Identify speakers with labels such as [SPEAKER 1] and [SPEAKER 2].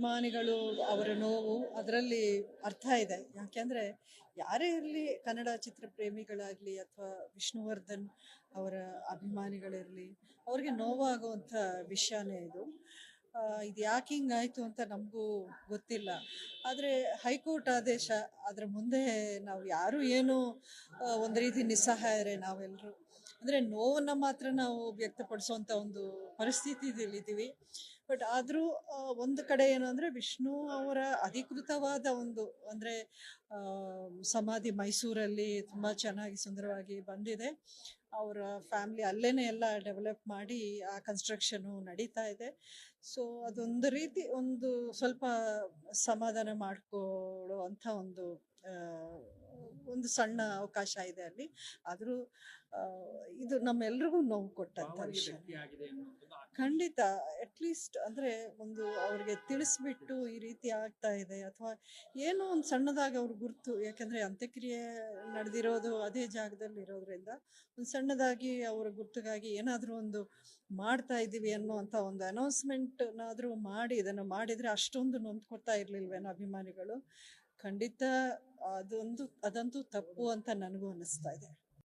[SPEAKER 1] ಅಭಿಮಾನಿಗಳು ಅವರ ನೋವು ಅದರಲ್ಲಿ ಅರ್ಥ ಇದೆ. ಯಾಕೆಂದರೆ ಯಾರೇ ಇರಲಿ ಕನ್ನಡ ಚಿತ್ರ ಪ್ರೇಮಿಗಳಾಗಲಿ ಅಥವಾ ವಿಷ್ಣುವರ್ಧನ್ ಅವರ ಅಭಿಮಾನಿಗಳಿರಲಿ, ಅವ್ರಿಗೆ ನೋವಾಗುವಂಥ ವಿಷಯನೇ ಇದು. ಇದು ಯಾಕೆ ಹಿಂಗಾಯಿತು ಅಂತ ನಮಗೂ ಗೊತ್ತಿಲ್ಲ. ಆದರೆ ಹೈಕೋರ್ಟ್ ಆದೇಶ ಅದರ ಮುಂದೆ ನಾವು ಯಾರು ಏನು ಒಂದು ರೀತಿ ನಿಸ್ಸಹಾಯರೇ ನಾವೆಲ್ಲರೂ ಅಂದರೆ ನೋವನ್ನು ಮಾತ್ರ ನಾವು ವ್ಯಕ್ತಪಡಿಸುವಂಥ ಒಂದು ಪರಿಸ್ಥಿತಿಯಲ್ಲಿದ್ದೀವಿ ಬಟ್ ಆದರೂ ಒಂದು ಕಡೆ ಏನು ಅಂದರೆ ವಿಷ್ಣು ಅವರ ಅಧಿಕೃತವಾದ ಒಂದು ಅಂದರೆ ಸಮಾಧಿ ಮೈಸೂರಲ್ಲಿ ತುಂಬ ಚೆನ್ನಾಗಿ ಸುಂದರವಾಗಿ ಬಂದಿದೆ. ಅವರ ಫ್ಯಾಮಿಲಿ ಅಲ್ಲೇ ಎಲ್ಲ ಡೆವಲಪ್ ಮಾಡಿ ಆ ಕನ್ಸ್ಟ್ರಕ್ಷನು ನಡೀತಾ ಇದೆ. ಸೊ ಅದೊಂದು ರೀತಿ ಒಂದು ಸ್ವಲ್ಪ ಸಮಾಧಾನ ಮಾಡಿಕೊಳ್ಳೋ ಅಂಥ ಒಂದು ಒಂದು ಸಣ್ಣ ಅವಕಾಶ ಇದೆ ಅಲ್ಲಿ. ಆದರೂ ಇದು ನಮ್ಮೆಲ್ರಿಗೂ ನೋವು ಕೊಟ್ಟಂತ ವಿಷಯ. ಖಂಡಿತ. ಅಟ್ಲೀಸ್ಟ್ ಅಂದ್ರೆ ಒಂದು ಅವ್ರಿಗೆ ತಿಳಿಸ್ಬಿಟ್ಟು ಈ ರೀತಿ ಆಗ್ತಾ ಇದೆ. ಅಥವಾ ಏನೋ ಒಂದು ಸಣ್ಣದಾಗಿ ಅವ್ರ ಗುರ್ತು ಯಾಕಂದ್ರೆ ಅಂತ್ಯಕ್ರಿಯೆ ನಡೆದಿರೋದು ಅದೇ ಜಾಗದಲ್ಲಿ ಇರೋದ್ರಿಂದ ಒಂದು ಸಣ್ಣದಾಗಿ ಅವರ ಗುರ್ತಿಗಾಗಿ ಏನಾದ್ರೂ ಒಂದು ಮಾಡ್ತಾ ಇದ್ದೀವಿ ಅನ್ನುವಂತ ಒಂದು ಅನೌನ್ಸ್ಮೆಂಟ್ನಾದರೂ ಮಾಡಿ ಇದನ್ನು ಮಾಡಿದ್ರೆ ಅಷ್ಟೊಂದು ನೊಂದ್ಕೊತಾ ಇರಲಿಲ್ವೇನೋ ಅಭಿಮಾನಿಗಳು. ಖಂಡಿತ ಅದೊಂದು ಅದಂತೂ ತಪ್ಪು ಅಂತ ನನಗೂ ಅನಿಸ್ತಾ ಇದೆ.